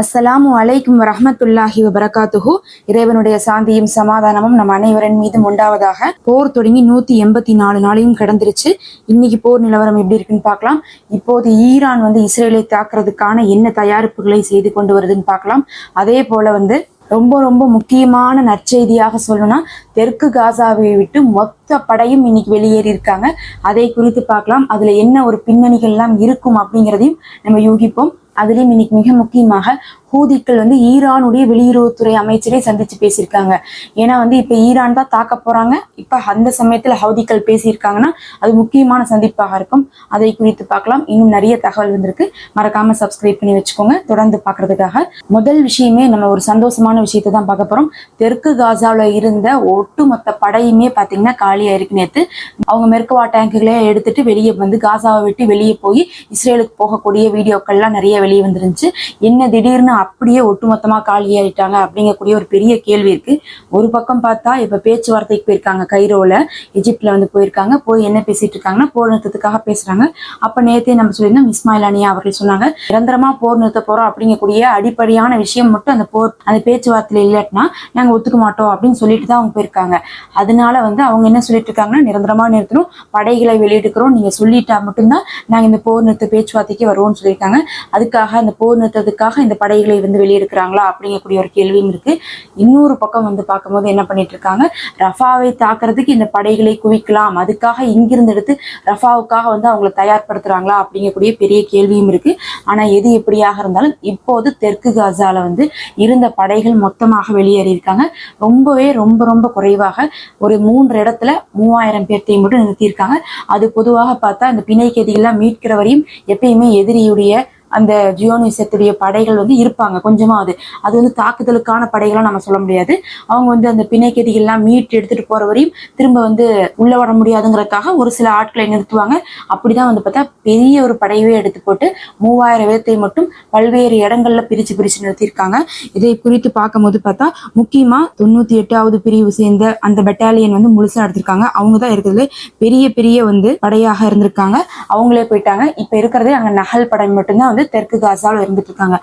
அஸ்ஸலாமு அலைக்கும் ரஹமத்துல்லாஹி வபரகாத்துஹு. இறைவனுடைய சாந்தியும் சமாதானமும் நம் அனைவரின் மீதும் உண்டாவதாக போர் தொடங்கி நூத்தி எண்பத்தி நாலு நாளையும் கடந்துருச்சு. இன்னைக்கு போர் நிலவரம் எப்படி இருக்குன்னு பார்க்கலாம். இப்போது ஈரான் வந்து இஸ்ரேலை தாக்குறதுக்கான என்ன தயாரிப்புகளை செய்து கொண்டு வருதுன்னு பார்க்கலாம். அதே போல வந்து ரொம்ப ரொம்ப முக்கியமான நற்செய்தியாக சொல்லணும்னா தெற்கு காசாவை விட்டு மொத்த படையும் இன்னைக்கு வெளியேறி இருக்காங்க. அதை குறித்து பார்க்கலாம். அதுல என்ன ஒரு பின்னணிகள் எல்லாம் இருக்கும் அப்படிங்கிறதையும் நம்ம யூகிப்போம். அதுலயும் இன்னைக்கு மிக முக்கியமாக ஹூதிக்கள் வந்து ஈரானுடைய வெளியுறவுத்துறை அமைச்சரை சந்திச்சு பேசியிருக்காங்க. ஏன்னா வந்து இப்ப ஈரான் தான் தாக்க போறாங்க. இப்ப அந்த சமயத்துல ஹவுதிக்கள் பேசியிருக்காங்கன்னா அது முக்கியமான சந்திப்பாக இருக்கும். அதை குறித்து பார்க்கலாம். இன்னும் நிறைய தகவல் வந்திருக்கு. மறக்காம சப்ஸ்கிரைப் பண்ணி வச்சுக்கோங்க. தொடர்ந்து பாக்குறதுக்காக முதல் விஷயமே நம்ம ஒரு சந்தோஷமான விஷயத்தை தான் பார்க்க போறோம். தெற்கு காசாவில் இருந்த ஒட்டுமொத்த படையுமே பார்த்தீங்கன்னா காலியா இருக்கு நேத்து. அவங்க மெர்கவா டேங்குகளே எடுத்துட்டு வெளியே வந்து காசாவை விட்டு வெளியே போய் இஸ்ரேலுக்கு போகக்கூடிய வீடியோக்கள்லாம் நிறைய வெளியே வந்துருந்துச்சு. என்ன திடீர்னு அப்படியே ஒட்டுமொத்தமா காலியாயிட்டாங்க அப்படிங்கக்கூடிய ஒரு பெரிய கேள்வி இருக்குது ஒரு பக்கம் பார்த்தா இப்போ பேச்சுவார்த்தைக்கு போயிருக்காங்க கைரோவில் எஜிப்டில் வந்து போயிருக்காங்க போய் என்ன பேசிகிட்டு இருக்காங்கன்னா போர் நிறுத்தத்துக்காக பேசுகிறாங்க அப்போ நேற்றே நம்ம சொல்லியிருந்தோம் இஸ்மாயில் அனியா அவர்கள் சொன்னாங்க நிரந்தரமாக போர் நிறுத்த போகிறோம் அப்படிங்கக்கூடிய அடிப்படையான விஷயம் மட்டும் அந்த போர் அந்த பேச்சுவார்த்தையில் இல்லாட்டினா நாங்கள் ஒத்துக்க மாட்டோம் அப்படின்னு சொல்லிட்டு தான் அவங்க போயிருக்காங்க. அதனால வந்து அவங்க என்ன சொல்லிட்டு இருக்காங்கன்னா நிரந்தரமாக நிறுத்தணும் படைகளை வெளியிட்டுக்கிறோம் நீங்கள் சொல்லிட்டா மட்டும்தான் நாங்கள் இந்த போர் நிறுத்த பேச்சுவார்த்தைக்கு வருவோம்னு சொல்லியிருக்காங்க. அதுக்காக அந்த போர் நிறுத்தத்துக்காக இந்த படைகள் வந்து வெளியெடுக்கிறாங்களா அப்படிங்கக்கூடிய ஒரு கேள்வியும் இருக்கு. இன்னொரு பக்கம் வந்து பார்க்கும்போது என்ன பண்ணிட்டு இருக்காங்க? ரஃபாவை தாக்குறதுக்கு இந்த படைகளை குவிக்கலாம். அதுக்காக இங்கிருந்து எடுத்து ரஃபாவுக்காக வந்து அவங்களை தயார்படுத்துறாங்களா அப்படிங்கக்கூடிய பெரிய கேள்வியும் இருக்கு. ஆனா எது எப்படியாக இருந்தாலும் இப்போது தெற்கு காசால வந்து இருந்த படைகள் மொத்தமாக வெளியேறி இருக்காங்க. ரொம்பவே ரொம்ப ரொம்ப குறைவாக ஒரு மூன்று இடத்துல மூவாயிரம் பேர்த்தையும் மட்டும் நிறுத்தியிருக்காங்க. அது பொதுவாக பார்த்தா இந்த பிணை கைதிகள்லாம் மீட்கிற வரையும் எப்பயுமே எதிரியுடைய அந்த ஜியோனிசத்துடைய படைகள் வந்து இருப்பாங்க கொஞ்சமாவது. அது வந்து தாக்குதலுக்கான படைகளாக நம்ம சொல்ல முடியாது. அவங்க வந்து அந்த பிணைக்கதிகள்லாம் மீட்டு எடுத்துட்டு போற வரையும் திரும்ப வந்து உள்ள வர முடியாதுங்கிறதுக்காக ஒரு சில ஆட்களை நிறுத்துவாங்க. அப்படிதான் வந்து பார்த்தா பெரிய ஒரு படையவே எடுத்து போட்டு மூவாயிரம் பேர்த்தை மட்டும் பல்வேறு இடங்கள்ல பிரிச்சு பிரிச்சு நிறுத்தியிருக்காங்க. இதை குறித்து பார்க்கும்போது பார்த்தா முக்கியமா தொண்ணூத்தி எட்டாவது பிரிவு சேர்ந்த அந்த பெட்டாலியன் வந்து முழுசா எடுத்திருக்காங்க. அவங்க தான் இருக்கிறதுல பெரிய பெரிய வந்து படையாக இருந்திருக்காங்க. அவங்களே போயிட்டாங்க. இப்ப இருக்கிறதே அங்க நகல் படை மட்டும்தான் வந்து தெற்கு காசாவில் இருந்துட்டு இருக்காங்க.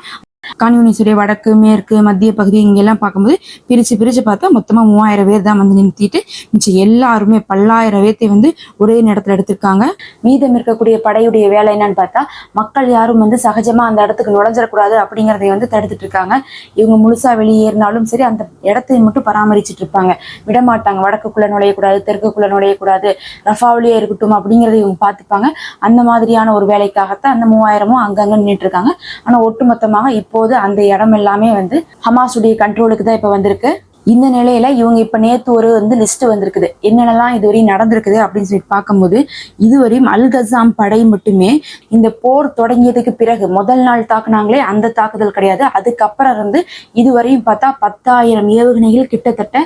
கான்யூனிஸுடைய வடக்கு மேற்கு மத்திய பகுதி இங்கெல்லாம் பார்க்கும்போது பிரிச்சு பிரித்து பார்த்தா மொத்தமா மூவாயிரம் பேர் தான் வந்து நிறுத்திட்டு மிச்சம் எல்லாருமே பல்லாயிரம் பேர்த்தை வந்து ஒரே நேரத்தில் எடுத்திருக்காங்க. மீதம் இருக்கக்கூடிய படையுடைய வேலை என்னன்னு பார்த்தா மக்கள் யாரும் வந்து சகஜமா அந்த இடத்துக்கு நுழைஞ்சிடக்கூடாது அப்படிங்கிறதை வந்து தடுத்துட்டு இருக்காங்க. இவங்க முழுசா வெளியேறினாலும் சரி அந்த இடத்தை மட்டும் பராமரிச்சுட்டு இருப்பாங்க. விடமாட்டாங்க. வடக்குக்குள்ளே நுழையக்கூடாது தெற்குக்குள்ள நுழையக்கூடாது ரஃபாவிலேயே இருக்கட்டும் அப்படிங்கறத இவங்க பார்த்துப்பாங்க. அந்த மாதிரியான ஒரு வேலைக்காகத்தான் அந்த மூவாயிரமும் அங்கங்கே நின்றுட்டு இருக்காங்க. ஆனா ஒட்டுமொத்தமாக இப்போது அந்த இடம் எல்லாமே வந்து ஹமாஸுடைய கண்ட்ரோலுக்கு தான் இப்ப வந்திருக்கு. இந்த நிலையில இவங்க இப்ப நேத்து ஒரு வந்து லிஸ்ட் வந்திருக்குது. என்னென்னலாம் இதுவரையும் நடந்திருக்குது அப்படின்னு சொல்லிட்டு பார்க்கும்போது இதுவரையும் அல் கசாம் படை மட்டுமே இந்த போர் தொடங்கியதுக்கு பிறகு முதல் நாள் தாக்குனாங்களே அந்த தாக்குதல் கிடையாது. அதுக்கப்புறம் இருந்து இதுவரையும் பார்த்தா பத்தாயிரம் ஏவுகணைகள் கிட்டத்தட்ட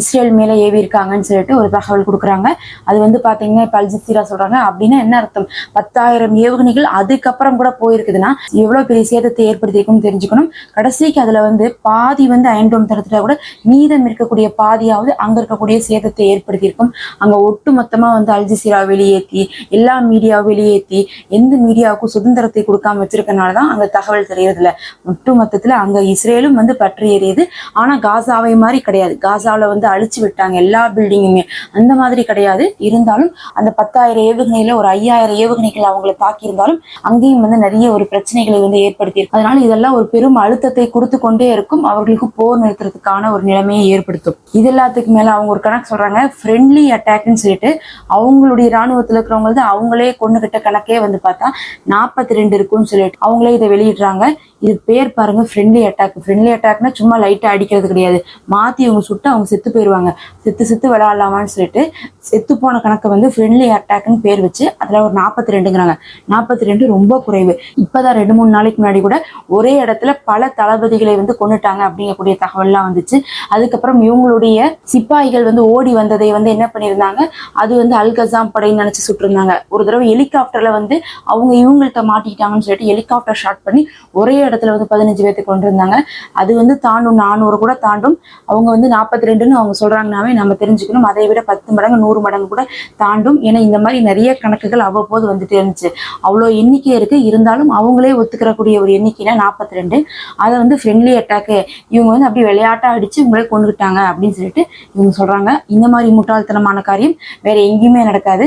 இஸ்ரேல் மேலே ஏவி இருக்காங்கன்னு சொல்லிட்டு ஒரு தகவல் கொடுக்குறாங்க. அது வந்து பாத்தீங்கன்னா இப்ப அல்ஜிசீரா சொல்றாங்க. அப்படின்னா என்ன அர்த்தம்? பத்தாயிரம் ஏவுகணைகள் அதுக்கப்புறம் கூட போயிருக்குதுன்னா எவ்வளவு பெரிய சேதத்தை ஏற்படுத்தியிருக்கும்னு தெரிஞ்சுக்கணும். கடைசிக்கு அதுல வந்து பாதி வந்து அயன்டோம் தரத்துல கூட மீதம் இருக்கக்கூடிய பாதியாவது அங்க இருக்கக்கூடிய சேதத்தை ஏற்படுத்தியிருக்கும். அங்க ஒட்டு மொத்தமா வந்து அல்ஜிசீரா வெளியேற்றி எல்லா மீடியாவும் வெளியேற்றி எந்த மீடியாவுக்கும் சுதந்திரத்தை கொடுக்காம வச்சிருக்கனாலதான் அங்க தகவல் தெரியறதில்ல. ஒட்டு மொத்தத்துல அங்க இஸ்ரேலும் வந்து பற்றி எறியுது ஆனா காசாவை மாதிரி கிடையாது. காசாவில் வந்து அழிச்சு விட்டாங்க எல்லா பில்டிங்குமே அந்த மாதிரி கிடையாது. இருந்தாலும் அந்த பத்தாயிரம் ஏவுகணையில ஒரு ஐயாயிரம் ஏவுகணைகள் அவங்களை தாக்கியிருந்தாலும் அங்கேயும் வந்து நிறைய ஒரு பிரச்சனைகளை வந்து ஏற்படுத்தி அதனால இதெல்லாம் ஒரு பெரும் அழுத்தத்தை கொடுத்து கொண்டே இருக்கும். அவர்களுக்கு போர் நிறுத்துறதுக்கான ஒரு நிலைமையை ஏற்படுத்தும். இது எல்லாத்துக்கு மேல அவங்க ஒரு கணக்கு சொல்றாங்க. ஃப்ரெண்ட்லி அட்டாக்னு சொல்லிட்டு அவங்களுடைய ராணுவத்தில் இருக்கிறவங்க வந்து அவங்களே கொண்டுகிட்ட கணக்கே வந்து பார்த்தா நாற்பத்தி ரெண்டு இருக்கும்னு சொல்லிட்டு அவங்களே இதை வெளியிடுறாங்க. இது பேர் பாருங்க ஃப்ரெண்ட்லி அட்டாக் ஃப்ரெண்ட்லி அட்டாக்னா சும்மா லைட்டா அடிக்கிறது கிடையாது. மாத்தி அவங்க சுட்டு அவங்க செத்து போயிடுவாங்க செத்து செத்து விளையாடலாமான்னு சொல்லிட்டு செத்து போன கணக்கை வந்து ஃப்ரெண்ட்லி அட்டாக்னு பேர் வச்சு அதுல ஒரு நாற்பத்தி ரெண்டுங்கிறாங்க நாற்பத்தி ரெண்டு ரொம்ப குறைவு. இப்பதான் ரெண்டு மூணு நாளைக்கு முன்னாடி கூட ஒரே இடத்துல பல தளபதிகளை வந்து கொண்டுட்டாங்க அப்படிங்கக்கூடிய தகவல்லாம் வந்துச்சு. அதுக்கப்புறம் இவங்களுடைய சிப்பாய்கள் வந்து ஓடி வந்ததை வந்து என்ன பண்ணியிருந்தாங்க? அது வந்து அல்கசாம் படைன்னு நினைச்சு சுட்டிருந்தாங்க. ஒரு தடவை ஹெலிகாப்டர்ல வந்து அவங்க இவங்கள்ட்ட மாட்டிக்கிட்டாங்கன்னு சொல்லிட்டு ஹெலிகாப்டர் ஷாட் பண்ணி ஒரே இடத்துல வந்து பதினஞ்சு பேர்த்து கொண்டு இருந்தாங்க அது வந்து தாண்டும் நானூறு கூட தாண்டும். அவங்க வந்து நாற்பத்தி ரெண்டுன்னு அவங்க சொல்றாங்கனாவே நம்ம தெரிஞ்சுக்கணும். அதை விட பத்து மடங்கு நூறு மடங்கு கூட தாண்டும். ஏன்னா இந்த மாதிரி நிறைய கணக்குகள் அவ்வப்போது வந்துட்டே இருந்துச்சு. அவ்வளோ எண்ணிக்கை இருக்கு. இருந்தாலும் அவங்களே ஒத்துக்கிறக்கூடிய ஒரு எண்ணிக்கைனா நாற்பத்தி ரெண்டு அதை வந்து ஃப்ரெண்ட்லி அட்டாக்கு இவங்க வந்து அப்படி விளையாட்டா அடிச்சு இவங்களே கொண்டுகிட்டாங்க அப்படின்னு சொல்லிட்டு இவங்க சொல்றாங்க. இந்த மாதிரி முட்டாள்தனமான காரியம் வேற எங்கேயுமே நடக்காது.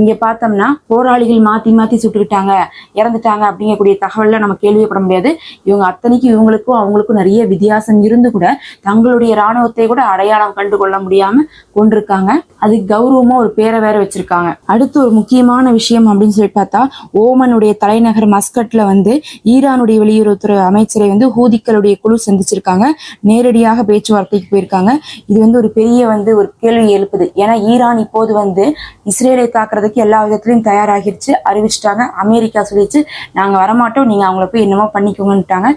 இங்க பார்த்தோம்னா போராளிகள் மாத்தி மாத்தி சுட்டுக்கிட்டாங்க இறந்துட்டாங்க அப்படிங்கக்கூடிய தகவல்ல நம்ம கேள்விப்பட முடியாது. இவங்க அத்தனைக்கும் இவங்களுக்கும் அவங்களுக்கும் நிறைய வித்தியாசம் இருந்து கூட தங்களுடைய ராணுவத்தை கூட அடையாளம் கண்டு கொள்ள முடியாம கொண்டிருக்காங்க. அது கௌரவமா ஒரு பேரை வேற வச்சிருக்காங்க. அடுத்து ஒரு முக்கியமான விஷயம் அப்படின்னு சொல்லி பார்த்தா ஓமனுடைய தலைநகர் மஸ்கட்ல வந்து ஈரானுடைய வெளியுறவுத்துறை அமைச்சரை வந்து ஹூதிக்களுடைய குழு சந்திச்சிருக்காங்க. நேரடியாக பேச்சுவார்த்தைக்கு போயிருக்காங்க. இது வந்து ஒரு பெரிய வந்து ஒரு கேள்வி எழுப்புது. ஏன்னா ஈரான் இப்போது வந்து இஸ்ரேலை தாக்குறதுக்கு எல்லா விதத்திலையும் தயாராகிருச்சு அறிவிச்சிட்டாங்க. அமெரிக்கா சொல்லிச்சு நாங்க வரமாட்டோம் நீங்க அவங்கள போய் என்னமோ பண்ணிக்கோங்கன்னுட்டாங்க.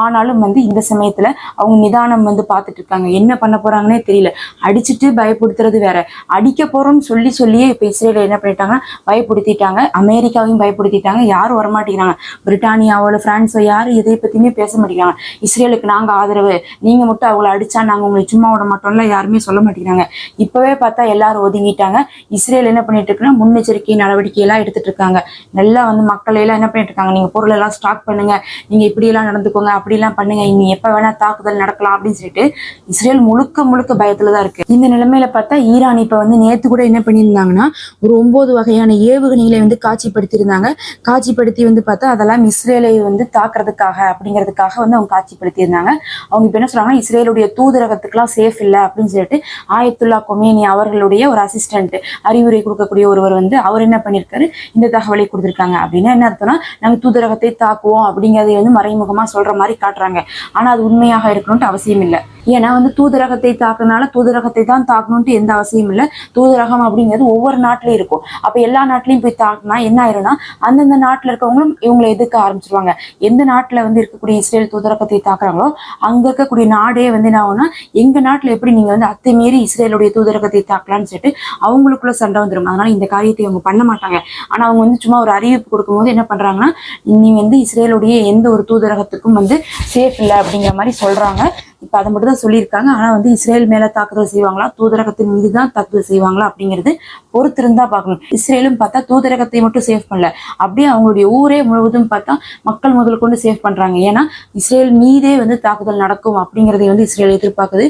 ஆனாலும் வந்து இந்த சமயத்துல அவங்க நிதானம் வந்து பார்த்துட்டு இருக்காங்க என்ன பண்ண போறாங்கன்னே தெரியல. அடிச்சுட்டு பயப்படுத்துறது வேற. அடிக்க போறோம்னு சொல்லி சொல்லியே இப்ப இஸ்ரேல என்ன பண்ணிட்டாங்க? பயப்படுத்திட்டாங்க. அமெரிக்காவையும் பயப்படுத்திட்டாங்க. யாரும் வரமாட்டேங்கிறாங்க. பிரிட்டானியாவோட பிரான்ஸோ யாரும் எதை பத்தியுமே பேச மாட்டேங்கிறாங்க. இஸ்ரேலுக்கு நாங்க ஆதரவு. நீங்க மட்டும் அவங்கள அடிச்சா நாங்க உங்களை சும்மா விட மாட்டோம்ல யாருமே சொல்ல மாட்டேங்கிறாங்க. இப்பவே பார்த்தா எல்லாரும் ஒதுங்கிட்டாங்க. இஸ்ரேல் என்ன பண்ணிட்டு இருக்குன்னா முன்னெச்சரிக்கை நடவடிக்கை எல்லாம் எடுத்துட்டு இருக்காங்க நல்லா வந்து மக்கள் எல்லாம் என்ன பண்ணிட்டு இருக்காங்க நீங்க பொருள் எல்லாம் ஸ்டாக் பண்ணுங்க. நீங்க இப்படி எல்லாம் நடந்துக்கோங்க. அப்படி எல்லாம் பண்ணுங்க. இனி எப்ப வேணா தாக்குதல் நடக்கலாம் அப்படின்னு சொல்லிட்டு இஸ்ரேல் முழுக்க முழுக்க பயத்துல தான் இருக்கு. இந்த நிலைமையில பார்த்தா ஈரான் இப்ப வந்து நேத்து கூட என்ன பண்ணியிருந்தாங்கன்னா ஒரு ஒன்பது வகையான ஏவுகணைகளை வந்து காட்சிப்படுத்தியிருந்தாங்க. காட்சிப்படுத்தி வந்து பார்த்தா அதெல்லாம் இஸ்ரேலை வந்து தாக்குறதுக்காக அப்படிங்கிறதுக்காக வந்து அவங்க காட்சிப்படுத்தியிருந்தாங்க. அவங்க இப்ப என்ன சொல்றாங்கன்னா இஸ்ரேலுடைய தூதரகத்துக்குலாம் சேஃப் இல்லை அப்படின்னு சொல்லிட்டு ஆயத்துல்லா கொமேனி அவர்களுடைய ஒரு அசிஸ்டன்ட் அறிவுரை கொடுக்கக்கூடிய ஒருவர் வந்து அவர் என்ன பண்ணியிருக்காரு இந்த தகவலை கொடுத்திருக்காங்க. அப்படின்னா என்ன அர்த்தம்னா நாங்க தூதரகத்தை தாக்குவோம் அப்படிங்கறதை வந்து மறைமுகமா சொல்ற மாதிரி காட்டுறாங்க. ஆனா அது உண்மையாக இருக்கணும்ட்டு அவசியம் இல்லை ஏன்னா வந்து தூதரகத்தை தாக்குனால தூதரகத்தை தான் தாக்கணும்ட்டு எந்த அவசியம் இல்லை. தூதரகம் அப்படிங்கிறது ஒவ்வொரு நாட்டிலையும் இருக்கும். அப்ப எல்லா நாட்டிலையும் போய் தாக்குனா என்ன ஆயிரும்னா அந்தந்த நாட்டில் இருக்கவங்களும் இவங்களை எதிர்க்க ஆரம்பிச்சிருவாங்க. எந்த நாட்டில் வந்து இருக்கக்கூடிய இஸ்ரேல் தூதரகத்தை தாக்குறாங்களோ அங்க இருக்கக்கூடிய நாடே வந்து என்ன ஆகும்னா எங்க நாட்டில் எப்படி நீங்க வந்து அத்துமீறி இஸ்ரேலுடைய தூதரகத்தை தாக்கலாம்னு சொல்லிட்டு அவங்களுக்குள்ள சண்டை வந்துடும் அதனால இந்த காரியத்தை அவங்க பண்ண மாட்டாங்க. ஆனா அவங்க வந்து சும்மா ஒரு அறிவிப்பு கொடுக்கும்போது என்ன பண்றாங்கன்னா நீ வந்து இஸ்ரேலுடைய எந்த ஒரு தூதரகத்துக்கும் வந்து சேஃப் இல்லை அப்படிங்கிற மாதிரி சொல்றாங்க. இப்போ அதை மட்டும் தான் சொல்லியிருக்காங்க. ஆனால் வந்து இஸ்ரேல் மேல தாக்குதல் செய்வாங்களா? தூதரகத்தின் மீது தான் தாக்குதல் செய்வாங்களா? அப்படிங்கிறது பொறுத்திருந்தா பார்க்கணும். இஸ்ரேலும் பார்த்தா தூதரகத்தை மட்டும் சேவ் பண்ணல. அப்படியே அவங்களுடைய ஊரே முழுவதும் பார்த்தா மக்கள் முதல் கொண்டு சேவ் பண்றாங்க. ஏன்னா இஸ்ரேல் மீதே வந்து தாக்குதல் நடக்கும் அப்படிங்கிறதை வந்து இஸ்ரேல் எதிர்பார்க்குது.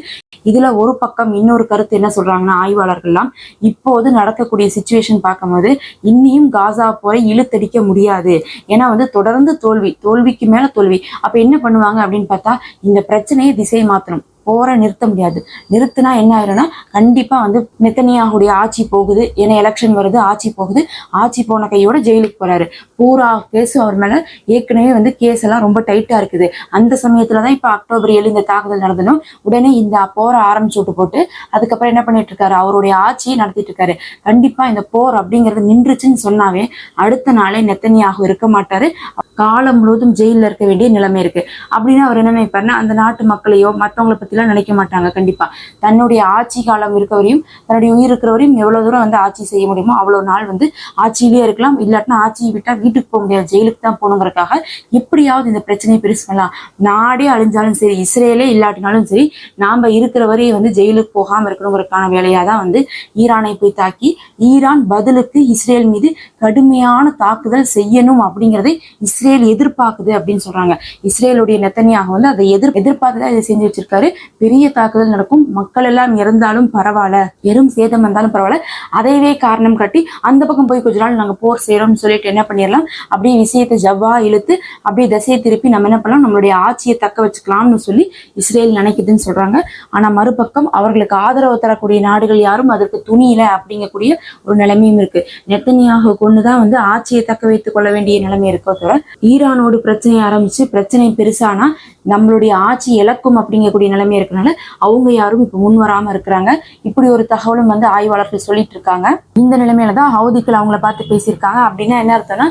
இதுல ஒரு பக்கம் இன்னொரு கருத்து என்ன சொல்றாங்கன்னா ஆய்வாளர்கள்லாம் இப்போது நடக்கக்கூடிய சுச்சுவேஷன் பார்க்கும்போது இன்னியும் காசா போரை இழுத்தடிக்க முடியாது. ஏன்னா வந்து தொடர்ந்து தோல்வி தோல்விக்கு மேல தோல்வி. அப்போ என்ன பண்ணுவாங்க அப்படின்னு பார்த்தா இந்த பிரச்சனையை திசை மாத்தணும் போரை நிறுத்த முடியாது. நிறுத்தினா என்ன ஆயிரும்னா கண்டிப்பா வந்து நெத்தனியாகுடைய ஆட்சி போகுது. ஏன்னா எலெக்ஷன் வருது ஆட்சி போகுது. ஆட்சி போன கையோட ஜெயிலுக்கு போறாரு. பூரா கேஸ் அவர் மேல ஏற்கனவே வந்து கேஸ் எல்லாம் ரொம்ப டைட்டா இருக்குது. அந்த சமயத்துலதான் இப்ப அக்டோபர் ஏழு இந்த தாக்குதல் நடந்தனும் உடனே இந்த போரை ஆரம்பிச்சு விட்டு போட்டு அதுக்கப்புறம் என்ன பண்ணிட்டு இருக்காரு? அவருடைய ஆட்சியை நடத்திட்டு இருக்காரு. கண்டிப்பா இந்த போர் அப்படிங்கிறது நின்றுச்சுன்னு சொன்னாவே அடுத்த நாளே நெத்தனியாக இருக்க மாட்டாரு. காலம் முழுவதும் ஜெயில இருக்க வேண்டிய நிலைமை இருக்கு. அப்படின்னு அவர் என்ன நினைப்பாருன்னா அந்த நாட்டு மக்களையோ மத்தவங்களை பத்திலாம் நினைக்க மாட்டாங்க கண்டிப்பா. தன்னுடைய ஆட்சி காலம் இருக்க வரையும் தன்னுடைய உயிர் இருக்கிற வரையும் எவ்வளவு தூரம் வந்து ஆட்சி செய்ய முடியுமோ அவ்வளவு நாள் வந்து ஆட்சியிலேயே இருக்கலாம். இல்லாட்டினா ஆட்சியை விட்டா வீட்டுக்கு போக முடியாது ஜெயிலுக்கு தான் போகணுங்கிறதுக்காக எப்படியாவது இந்த பிரச்சனையை பெருசு பண்ணலாம். நாடே அழிஞ்சாலும் சரி இஸ்ரேலே இல்லாட்டினாலும் சரி நாம இருக்கிற வரையும் வந்து ஜெயிலுக்கு போகாம இருக்கணுங்கிறதுக்கான வேலையா தான் வந்து ஈரானை போய் தாக்கி ஈரான் பதிலுக்கு இஸ்ரேல் மீது கடுமையான தாக்குதல் செய்யணும் அப்படிங்கிறதை இஸ்ரேல் இஸ்ரேல் எதிர்பார்க்குது அப்படின்னு சொல்றாங்க. இஸ்ரேலுடைய நெத்தனியாக வந்து அதை எதிர் எதிர்பார்த்து தான் இதை செஞ்சு வச்சிருக்காரு. பெரிய தாக்குதல் நடக்கும். மக்கள் எல்லாம் இறந்தாலும் பரவாயில்ல. பெரும் சேதம் வந்தாலும் பரவாயில்ல. அதைவே காரணம் காட்டி அந்த பக்கம் போய் கொஞ்ச நாள் நாங்கள் போர் செய்யறோம்னு சொல்லிட்டு என்ன பண்ணிடலாம்? அப்படியே விஷயத்தை ஜவ்வா இழுத்து அப்படியே திசையை திருப்பி நம்ம என்ன பண்ணலாம்? நம்மளுடைய ஆட்சியை தக்க வச்சுக்கலாம்னு சொல்லி இஸ்ரேல் நினைக்குதுன்னு சொல்றாங்க. ஆனா மறுபக்கம் அவர்களுக்கு ஆதரவு தரக்கூடிய நாடுகள் யாரும் அதற்கு துணியில அப்படிங்கக்கூடிய ஒரு நிலைமையும் இருக்கு. நெத்தனியாக கொண்டுதான் வந்து ஆட்சியை தக்க வைத்துக் கொள்ள வேண்டிய நிலைமை இருக்கோ தவிர ஈரானோடு பிரச்சனை ஆரம்பிச்சு பிரச்சனை பெருசானா நம்மளுடைய ஆட்சி இழக்கும் அப்படிங்கக்கூடிய நிலைமை இருக்கிறனால அவங்க யாரும் இப்ப முன் வராம இருக்கிறாங்க. இப்படி ஒரு தகவலும் வந்து ஆய்வாளர்கள் சொல்லிட்டு இருக்காங்க. இந்த நிலைமையில தான் ஹவுதிக்கள் அவங்கள பார்த்து பேசியிருக்காங்க. அப்படின்னா என்ன அர்த்தம்னா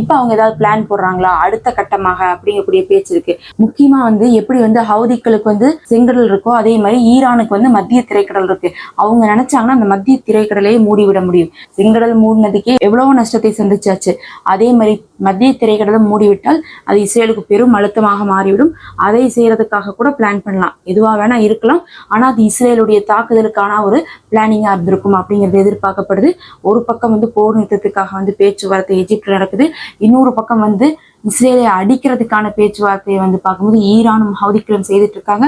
இப்போ அவங்க ஏதாவது பிளான் போடுறாங்களா? அடுத்த கட்டமாக அப்படிங்கக்கூடிய பேச்சு இருக்கு. முக்கியமா வந்து எப்படி வந்து ஹவுதிக்களுக்கு வந்து செங்கடல் இருக்கோ அதே மாதிரி ஈரானுக்கு வந்து மத்திய திரைக்கடல் இருக்கு. அவங்க நினைச்சாங்கன்னா அந்த மத்திய திரைக்கடலையே மூடிவிட முடியும். செங்கடல் மூடினதுக்கே எவ்வளவு நஷ்டத்தை சந்திச்சாச்சு. அதே மாதிரி மத்திய திரைக்கடலும் மூடிவிட்டால் அது இஸ்ரேலுக்கு பெரும் அழுத்தமாக மாறிவிடும். அதை செய்யறதுக்காக கூட பிளான் பண்ணலாம். எதுவா வேணா இருக்கலாம். ஆனா அது இஸ்ரேலுடைய தாக்குதலுக்கான ஒரு பிளானிங்கா இருந்திருக்கும் அப்படிங்கிறது எதிர்பார்க்கப்படுது. ஒரு பக்கம் வந்து போர் நிறுத்தத்துக்காக வந்து பேச்சுவார்த்தை எஜிப்ட்ல நடக்குது. இன்னொரு பக்கம் வந்து இஸ்ரேலை அடிக்கிறதுக்கான பேச்சுவார்த்தையை வந்து பார்க்கும்போது ஈரானும் ஹவுதிக்களும் செய்துட்டு இருக்காங்க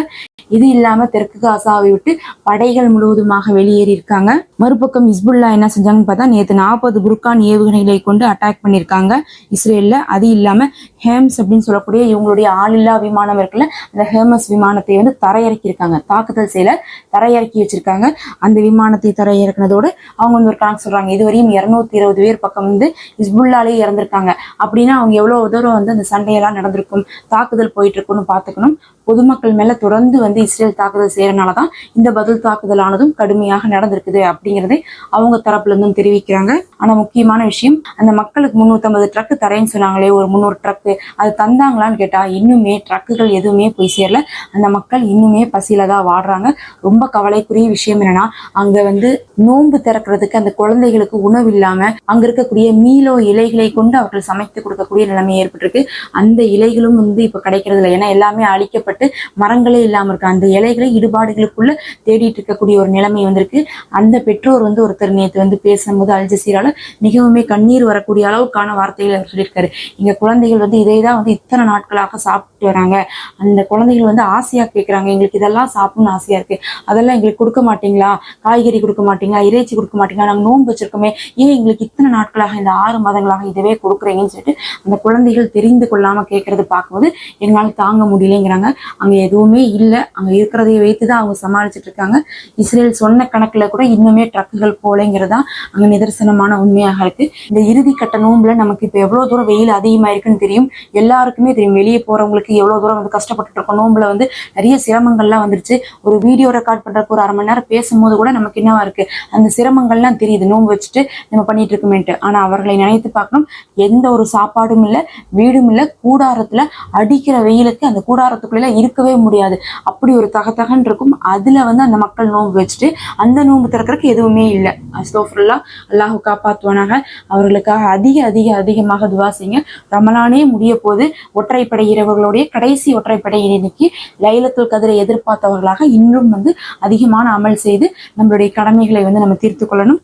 இது இல்லாம தெற்கு காசாவை விட்டு படைகள் முழுவதுமாக வெளியேறி இருக்காங்க மறுபக்கம் இஸ்புல்லா என்ன செஞ்சாங்கன்னு பார்த்தா நேற்று நாற்பது புர்கான் ஏவுகணைகளை கொண்டு அட்டாக் பண்ணியிருக்காங்க இஸ்ரேல்ல. அது இல்லாம ஹேம்ஸ் அப்படின்னு சொல்லக்கூடிய இவங்களுடைய ஆளில்லா விமானம் இருக்குல்ல அந்த ஹேமஸ் விமானத்தை வந்து தரையிறக்கி இருக்காங்க தாக்குதல் செய்யல தரையிறக்கி வச்சிருக்காங்க. அந்த விமானத்தை தரையிறக்குனதோடு அவங்க வந்து ஒரு கணக்கு சொல்றாங்க. இதுவரையும் இருநூத்தி இருபது பேர் பக்கம் வந்து இஸ்புல்லாலே இறந்திருக்காங்க. அப்படின்னா அவங்க எவ்வளவு தூரம் வந்து அந்த சண்டையெல்லாம் நடந்திருக்கும் தாக்குதல் போயிட்டு இருக்கும்னு பார்த்துக்கணும். பொதுமக்கள் மேல தொடர்ந்து வந்து இஸ்ரேல் தாக்குதல் செய்யறனால தான் இந்த பதில் தாக்குதல் ஆனதும் கடுமையாக நடந்திருக்குது அப்படிங்கறதை அவங்க தரப்புல இருந்தும் தெரிவிக்கிறாங்க. ஆனா முக்கியமான விஷயம் அந்த மக்களுக்கு முன்னூத்தம்பது ட்ரக் தரேன்னு சொன்னாங்களே ஒரு முந்நூறு ட்ரக்கு அது தந்தாங்களான்னு கேட்டா இன்னுமே ட்ரக்குகள் எதுவுமே போய் சேரல. அந்த மக்கள் இன்னுமே பசியில தான் வாடுறாங்க. ரொம்ப கவலைக்குரிய விஷயம் என்னன்னா அங்க வந்து நோன்பு திறக்கிறதுக்கு அந்த குழந்தைகளுக்கு உணவு இல்லாம அங்க இருக்கக்கூடிய மீளோ இலைகளை கொண்டு அவர்கள் சமைத்து கொடுக்கக்கூடிய நிலைமை ஏற்பட்டிருக்கு. அந்த இலைகளும் வந்து இப்போ கிடைக்கிறது இல்லை ஏன்னா எல்லாமே அழிக்கப்பட்டு மரங்களே இல்லாமல் இருக்கு. அந்த இலைகளை இடுபாடுகளுக்குள்ள தேடிட்டு இருக்கக்கூடிய ஒரு நிலைமை வந்திருக்கு. அந்த பெற்றோர் வந்து ஒருத்தர் நேற்று வந்து பேசும்போது அல் ஜசீரால மிகவுமே கண்ணீர் வரக்கூடிய அளவுக்கான வார்த்தைகளை அவர் சொல்லியிருக்காரு. இங்க குழந்தைகள் வந்து இதை தான் வந்து இத்தனை நாட்களாக சாப்பிட்டு வராங்க. அந்த குழந்தைகள் வந்து ஆசையா கேட்கறாங்க எங்களுக்கு இதெல்லாம் சாப்பிடணும்னு ஆசையாக இருக்கு. அதெல்லாம் எங்களுக்கு கொடுக்க மாட்டீங்களா? காய்கறி கொடுக்க மாட்டீங்களா? இறைச்சி கொடுக்க மாட்டீங்களா? நாங்கள் நோன்பு வச்சிருக்கோமே. ஏன் எங்களுக்கு இத்தனை நாட்களாக இந்த ஆறு மாதங்களாக இதுவே கொடுக்குறீங்கன்னு சொல்லிட்டு அந்த குழந்தைகள் தெரிந்து கொள்ளாம கேட்குறது பார்க்கும்போது எங்களால் தாங்க முடியலைங்கிறாங்க. அங்க எதுவுமே இல்லை. அங்க இருக்கிறதை வைத்து தான் அவங்க சமாளிச்சுட்டு இருக்காங்க. இஸ்ரேல் சொன்ன கணக்கில் கூட இன்னுமே ட்ரக்குகள் போலைங்கிறதா அங்க நிதர்சனமான உண்மையாக இருக்கு. இந்த இறுதி கட்ட நோம்பில் நமக்கு இப்போ எவ்வளோ தூரம் வெயில் அதிகமாக இருக்குன்னு தெரியும். எல்லாருக்குமே தெரியும். வெளியே போறவங்களுக்கு எவ்வளவு தூரம் வந்து கஷ்டப்பட்டுட்டு இருக்கோம். நோன்புல வந்து நிறைய சிரமங்கள்லாம் வந்துருச்சு. ஒரு வீடியோ ரெக்கார்ட் பண்றதுக்கு ஒரு அரை மணி நேரம் பேசும்போது கூட நமக்கு என்னவா இருக்கு? அந்த சிரமங்கள்லாம் தெரியுது. நோன்பு வச்சுட்டு நம்ம பண்ணிட்டு இருக்கோமேன்ட்டு. ஆனா அவர்களை நினைத்து பார்க்கணும். எந்த ஒரு சாப்பாடும் இல்லை வீடும் இல்லை கூடாரத்துல அடிக்கிற வெயிலுக்கு அந்த கூடாரத்துக்குள்ள இருக்கவே முடியாது. அப்படி ஒரு தகத்தகன் இருக்கும். அதுல வந்து அந்த மக்கள் நோன்பு வச்சுட்டு அந்த நோன்பு திறக்கிறதுக்கு எதுவுமே இல்லை. அஸ்தோஃபுல்லா அல்லாஹ் காப்பாற்றுவானாக அவர்களுக்காக அதிக அதிக அதிகமாக துவாசிங்க ரமலானே முடிய போது ஒற்றைப்படை இரவுகளுடைய கடைசி ஒற்றைப்படை இன்னைக்கு லைலத்துல் கதிரை எதிர்பார்த்தவர்களாக இன்னும் வந்து அதிகமான அமல் செய்து நம்மளுடைய கடமைகளை வந்து நம்ம தீர்த்து கொள்ளணும்.